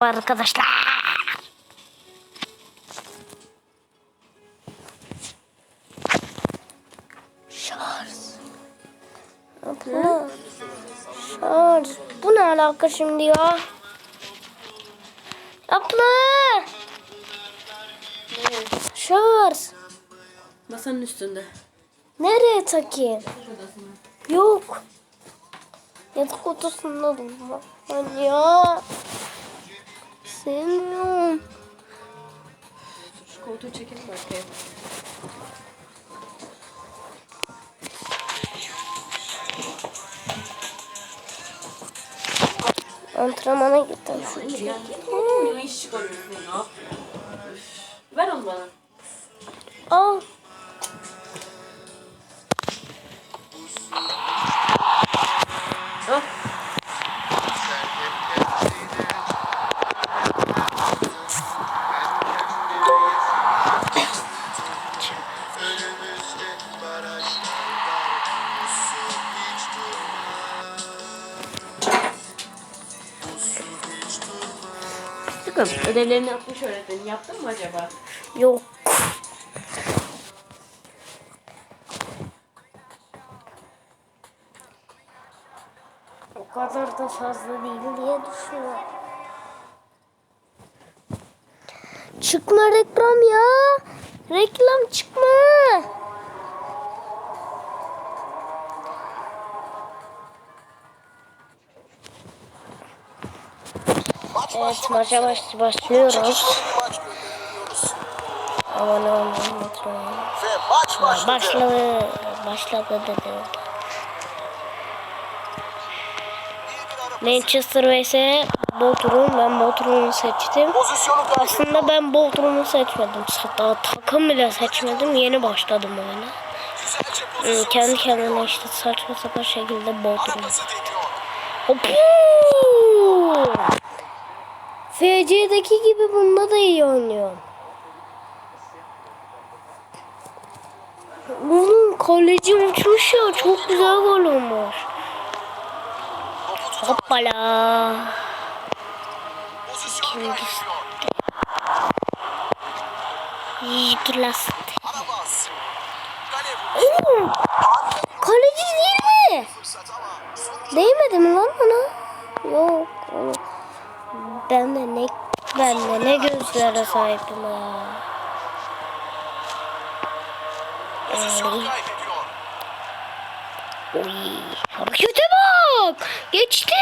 arkadaşlar. Şarj. Abla. Şarj. Bu ne alaka şimdi ya? Abla. Şarj. Masanın üstünde. Nereye takayım? Yok. Yatak odasında durma. Ben ya. Sevmiyorum. Şu koltuğu çekelim arkaya. Antrenmana gittim. Hayır ya. Ne iş çıkarıyorsun ya? Ver onu bana. Al. Bakın ödevlerini yapmış öğretmenin. Yaptın mı acaba? Yok. O kadar da fazla değil diye düşünüyorum. Çıkma reklam ya. Reklam çıkma. Evet maça baş başlıyoruz. Unutmayın. Ve maç başladı. Başladı. Dedi. Manchester vs Bodrum. Ben Bodrum'u seçtim. Aslında ben Bodrum'u seçmedim. Hatta takım bile seçmedim. Yeni başladım oyuna. Ee. Kendi kendine işte saçma sapan şekilde Bodrum. Arabası deniyor. Hopu! FC'deki gibi bunda da iyi oynuyor. Oğlum kaleci uçmuş ya. Çok güzel gol olmuş. Hoppala. vurdu. Oo, Harika bir kaleci değil mi? Değmedi mi lan ona? Yok. oğlum. Ben de ne ben de ne gözlere sahibim Ay. kaybediyor. Oy. Harekete bak. Geçti.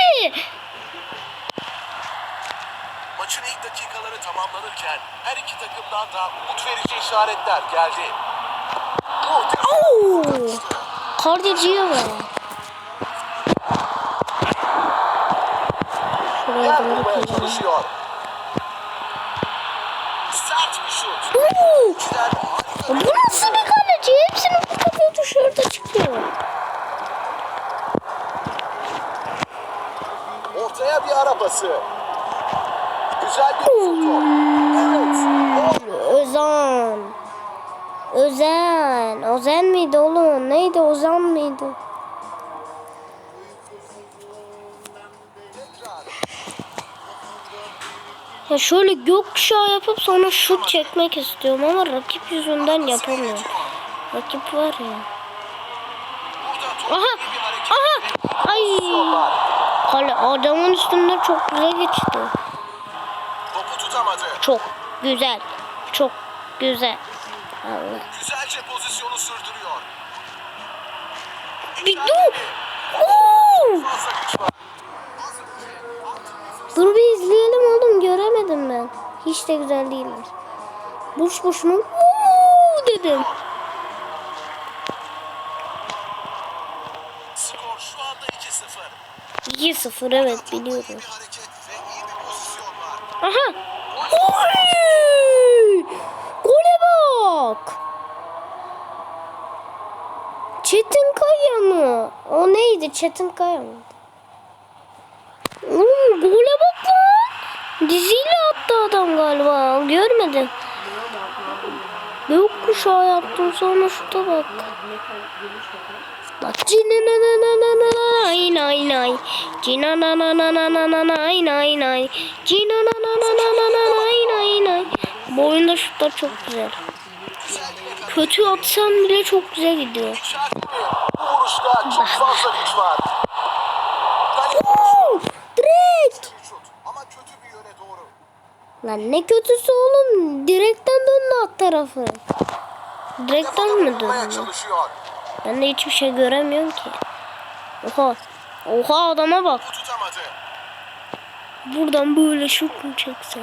Maçın ilk dakikaları tamamlanırken her iki takımdan da umut verici işaretler geldi. Kurtarıştı. Kardeciye bak. Oo. Güzel, harika Bu nasıl bir kaleci? Hepsinin bu kapıyı dışarıda çıkıyor. Ortaya bir ara pası. Güzel bir top. Evet. Gol. Özan. Özen. Özen miydi oğlum? Neydi? Ozan mıydı? Ya şöyle gökkuşağı yapıp sonra şut çekmek istiyorum ama rakip yüzünden yapamıyorum. Rakip var ya. Aha! Aha! Ay! Kale adamın üstünden çok güzel geçti. Topu tutamadı. Çok güzel. Çok güzel. Allah. Güzelce pozisyonu sürdürüyor. Bir dur. Dur bir Hiç de güzel değiller. Boş boşuna Oo dedim. Skor şu anda 2-0. 2-0 evet biliyorum. Aha. Oy! Gole bak. Çetin Kaya mı? O neydi? Çetin Kaya mı? Oğlum gole bak lan. Diziyle adam galiba. Görmedim. Yok kuşağı yaptım sonra şuta bak. Bak cinananananay nay nay cinanananananay nay nay cinanananananay nay nay Bu oyunda şutlar çok güzel. Kötü atsam bile çok güzel gidiyor. Bu vuruşta çok fazla güç var. Lan ne kötüsü oğlum. Direkten döndü alt tarafı. Direkten mi döndü? Ben de hiçbir şey göremiyorum ki. Oha. Oha adama bak. Buradan böyle şut mu çeksen?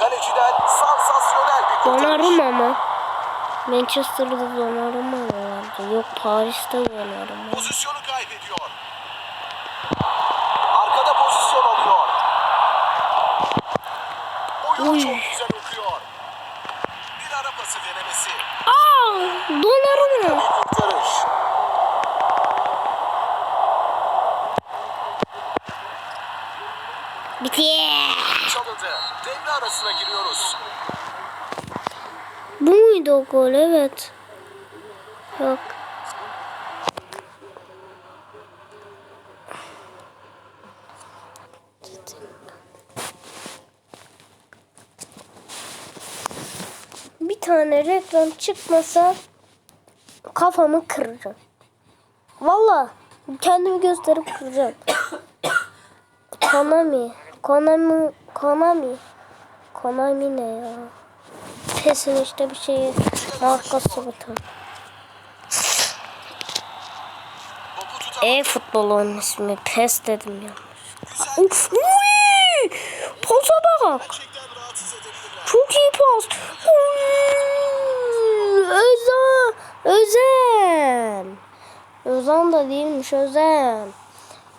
Kaleciden sansasyonel bir kurtarış. Donnarumma mı? Manchester'da Donnarumma vardı? Yok Paris'te Donnarumma. Pozisyonu kaybediyor. Arkada pozisyon alıyor. Oyunu Uy. Çok güzel okuyor. Bir ara pası denemesi. Aa, Donnarumma. Bir kurtarış. Bitti. Çalındı. Devre arasına giriyoruz. Bu muydu o gol? Evet. Yok. Bir tane reklam çıkmasa kafamı kıracağım. Valla kendimi gösterip kıracağım. Konami. Konami. Konami. Konami ne ya? Pes'in işte bir şey markası bu tam. Topu tutamadı. E-futbolun ismi PES dedim ya. Güzel. Uf! Pasa bak. Çok iyi pas. Uy! Özen. Özen da değilmiş Özen.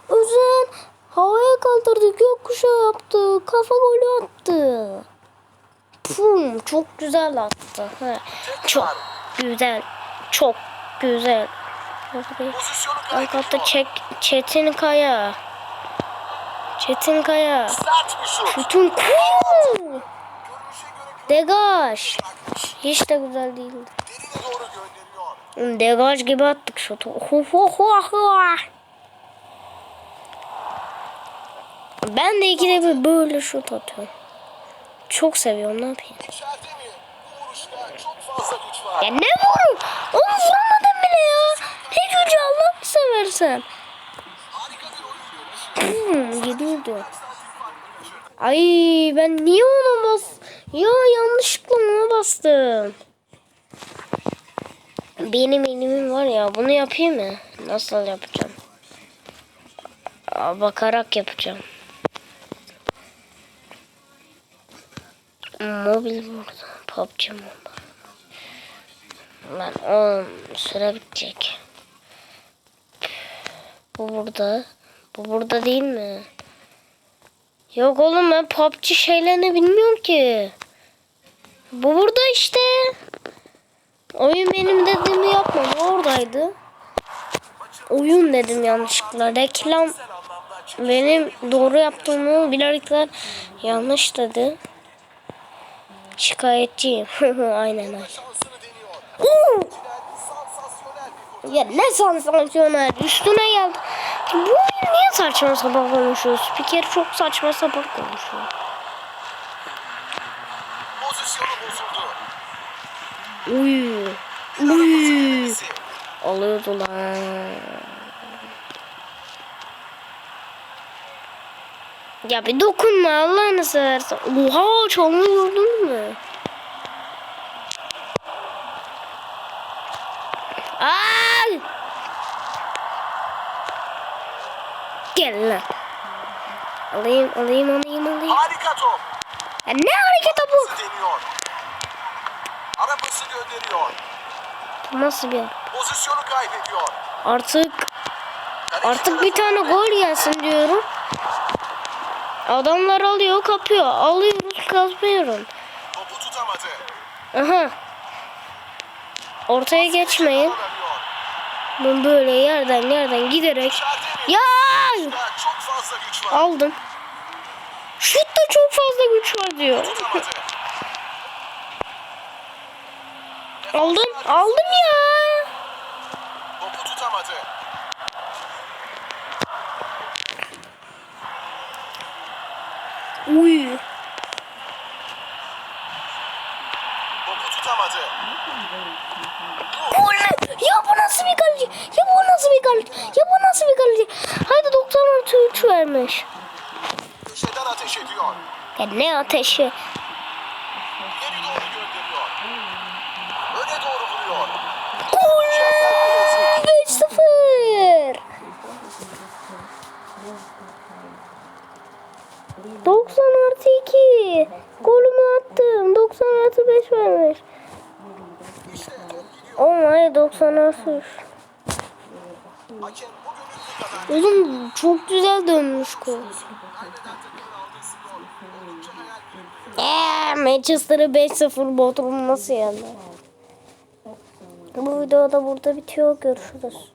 Özen havaya kaldırdı. Gökkuşağı yaptı. Kafa golü attı. Pum, çok güzel attı. Ha, çok güzel. Çok güzel. Kaybediyor. çek Çetin Kaya. Çetin Kaya. Görünüşe göre Degaj. Hiç de güzel değildi. Degaj gibi attık şutu. Hu hu hu hu. Ben de ikide bir böyle şut atıyorum. Çok seviyorum ne yapayım. Ya ne vurun? Onu vurmadım bile ya. Ne gücü Allah seversen. Hmm, gidiyordu. Ay ben niye ona bas... Ya yanlışlıkla ona bastım. Benim elimim var ya bunu yapayım mı? Nasıl yapacağım? Bakarak yapacağım. Mobil burada. PUBG Mobile. Lan oğlum süre bitecek. Bu burada. Bu burada değil mi? Yok oğlum ben PUBG şeylerini bilmiyorum ki. Bu burada işte. Oyun benim dediğimi yapma. Bu oradaydı. Oyun dedim yanlışlıkla. Reklam benim doğru yaptığımı bilerekler yanlış dedi. Şikayetçiyim. aynen aynen. Ya ne sansasyonel üstüne geldi. Bu oyun niye saçma sapan konuşuyor? Spiker çok saçma sapan konuşuyor. Pozisyonu bozuldu. Uy. Uy. Alıyordu lan. Ya bir dokunma Allah'ını seversen. Oha çalmayı gördün mü? Ay! Gel lan. Alayım, alayım, alayım, alayım. Harika top. Ya ne bu? Pası deniyor. Pası gönderiyor. Nasıl bir? Pozisyonu kaybediyor. Artık Artık bir tane gol gelsin diyorum. Adamlar alıyor kapıyor. Alıyoruz kapıyorum. Topu tutamadı. Aha. Ortaya geçmeyin. Ben böyle yerden yerden giderek. Ya aldım. Şutta çok fazla güç var diyor. Tutamadı. Aldım. Aldım ya. Topu tutamadı. Uy. Topu tutamadı. Gol? Ya bu nasıl bir kaleci? Ya bu nasıl bir kaleci? Ya bu nasıl bir kaleci? Haydi 90 artı 3 vermiş. Köşeden ateş ediyor. Ya ne ateşi? İleri doğru gönderiyor. Öne doğru vuruyor. Gol! 5-0. 90 artı 2. Golümü attım. 90 artı 5 vermiş. İşte top gidiyor. My 90 artı 3. Hakem bugünlük bu kadar. Oğlum çok güzel dönmüş kırıklığı. Eee Manchester'ı 5-0 Bodrum nasıl yendi? Bu video da burada bitiyor. Görüşürüz.